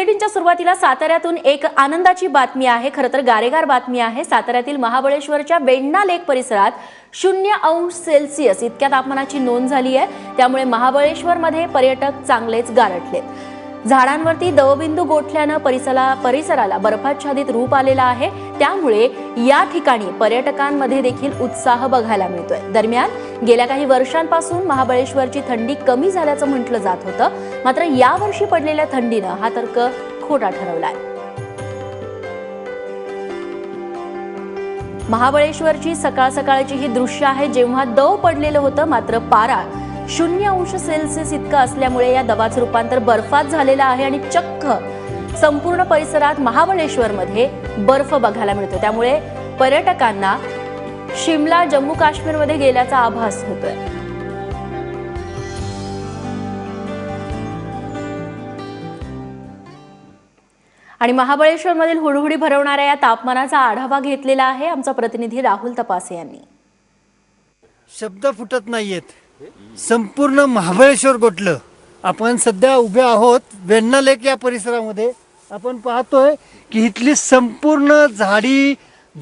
बुलेटिनच्या सुरुवातीला साताऱ्यातून एक आनंदाची बातमी आहे. खरं तर गारेगार बातमी आहे. साताऱ्यातील महाबळेश्वरच्या वेण्णा लेक परिसरात शून्य अंश सेल्सिअस इतक्या तापमानाची नोंद झाली आहे. त्यामुळे महाबळेश्वरमध्ये पर्यटक चांगलेच गारटलेत झाडांवरती दवबिंदू गोठल्यानं परिसराला परिसराला बर्फाच्छादित रूप आलेलं आहे. त्यामुळे या ठिकाणी पर्यटकांमध्ये देखील उत्साह बघायला मिळतोय. दरम्यान गेल्या काही वर्षांपासून महाबळेश्वरची थंडी कमी झाल्याचं म्हटलं जात होतं. मात्र यावर्षी पडलेल्या थंडीनं हा तर्क खोटा ठरवलाय. महाबळेश्वरची सकाळ सकाळची ही दृश्य आहे. जेव्हा दव पडलेलं होतं मात्र पारा शून्य अंश सेल्सिअस इतकं असल्यामुळे या दबाचं रूपांतर बर्फात झालेलं आहे आणि चक्क संपूर्ण परिसरात महाबळेश्वरमध्ये बर्फ बघायला मिळतो त्यामुळे पर्यटकांना शिमला जम्मू काश्मीरमध्ये गेल्याचा आभास होतोय. आणि महाबळेश्वरमधील हुडहुडी भरवणाऱ्या या तापमानाचा आढावा घेतलेला आहे आमचा प्रतिनिधी राहुल तपासे यांनी. शब्द फुटत नाहीयेत. संपूर्ण महाबळेश्वर गोठलं. आपण सध्या उभे आहोत वेण्णा लेक या परिसरामध्ये. आपण पाहतोय की इथली संपूर्ण झाडी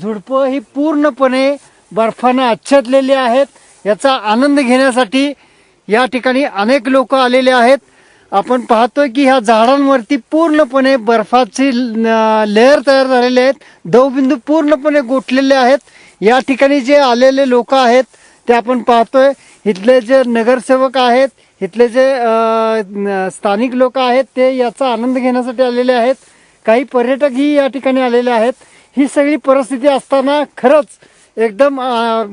झुडपं ही पूर्णपणे बर्फानं आच्छादलेली आहेत. याचा आनंद घेण्यासाठी या ठिकाणी अनेक लोक आलेले आहेत. आपण पाहतोय की ह्या झाडांवरती पूर्णपणे बर्फाची लेअर तयार झालेले आहेत. दवबिंदू पूर्णपणे गोठलेले आहेत. या ठिकाणी जे आलेले लोक आहेत ते आपण पाहतोय इथले जे नगरसेवक आहेत इथले जे स्थानिक लोक आहेत ते याचा आनंद घेण्यासाठी आलेले आहेत काही पर्यटकही या ठिकाणी आलेले आहेत ही सगळी परिस्थिती असताना खरंच एकदम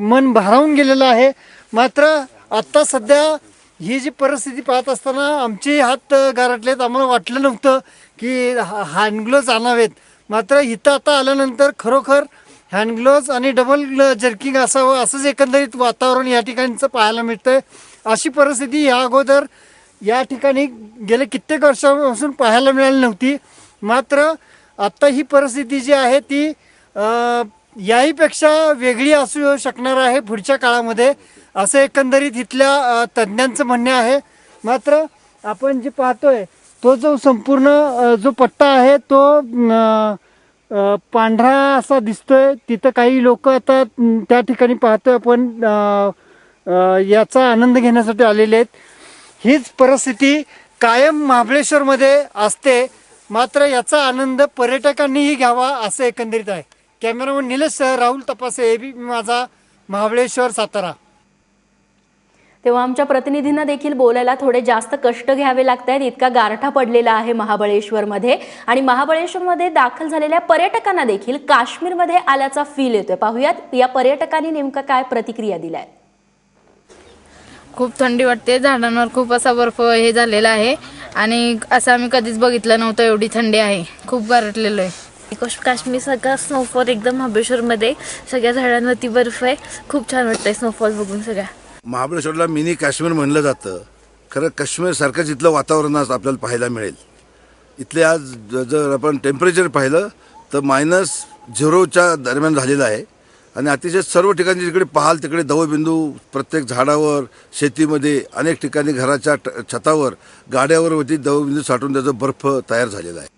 मन भारावून गेलेलं आहे मात्र आत्ता सध्या ही जी परिस्थिती पाहत असताना आमचे हात गारटलेत आम्हाला वाटलं नव्हतं की हँडग्लोज आणावेत मात्र इथं आता आल्यानंतर खरोखर हँडग्लोव्ज आणि डबल जर्किंग असावं असंच एकंदरीत वातावरण या ठिकाणचं पाहायला मिळतंय. अशी परिस्थिती या अगोदर या ठिकाणी गेले कित्येक वर्षापासून पाहायला मिळाली नव्हती. मात्र आत्ता ही परिस्थिती जी आहे ती याहीपेक्षा वेगळी असू शकणार आहे पुढच्या काळामध्ये असं एकंदरीत इथल्या तज्ज्ञांचं म्हणणे आहे. मात्र आपण जे पाहतोय तो जो संपूर्ण जो पट्टा आहे तो पांढरा असा दिसतोय. तिथं काही लोक आता त्या ठिकाणी पाहतोय आपण. याचा आनंद घेण्यासाठी आलेले आहेत. हीच परिस्थिती कायम महाबळेश्वरमध्ये असते. मात्र याचा आनंद पर्यटकांनीही घ्यावा असं एकंदरीत आहे. कॅमेरामन निलेश राहुल तपासे बी माझा महाबळेश्वर सातारा. तेव्हा आमच्या प्रतिनिधींना देखील बोलायला थोडे जास्त कष्ट घ्यावे लागत आहेत इतका गारठा पडलेला आहे महाबळेश्वरमध्ये. आणि महाबळेश्वरमध्ये दाखल झालेल्या पर्यटकांना देखील काश्मीरमध्ये आल्याचा फील येतोय. पाहूयात या पर्यटकांनी नेमका काय प्रतिक्रिया दिल्या खूप थंडी वाटते. झाडांवर खूप असा बर्फ हे झालेला आहे. आणि असं आम्ही कधीच बघितलं नव्हतं एवढी थंडी आहे. खूप गारटलेलो आहे. काश- काश्मीर सगळा स्नोफॉल एकदम महाबळेश्वरमध्ये सगळ्या झाडांवरती बर्फ आहे. खूप छान वाटतंय स्नोफॉल बघून सगळ्या. महाबळेश्वरला मिनी काश्मीर म्हणलं जातं. खरं काश्मीरसारखंच इथलं वातावरण आज आपल्याला पाहायला मिळेल. इथले आज जर आपण टेम्परेचर पाहिलं तर मायनस झिरोच्या दरम्यान झालेलं आहे. आणि अतिशय सर्व ठिकाणी जिकडे पाहाल तिकडे दवबिंदू प्रत्येक झाडावर शेतीमध्ये अनेक ठिकाणी घराच्या ट- छतावर गाड्यावर होती दवबिंदू साठून त्याचा बर्फ तयार झालेला आहे.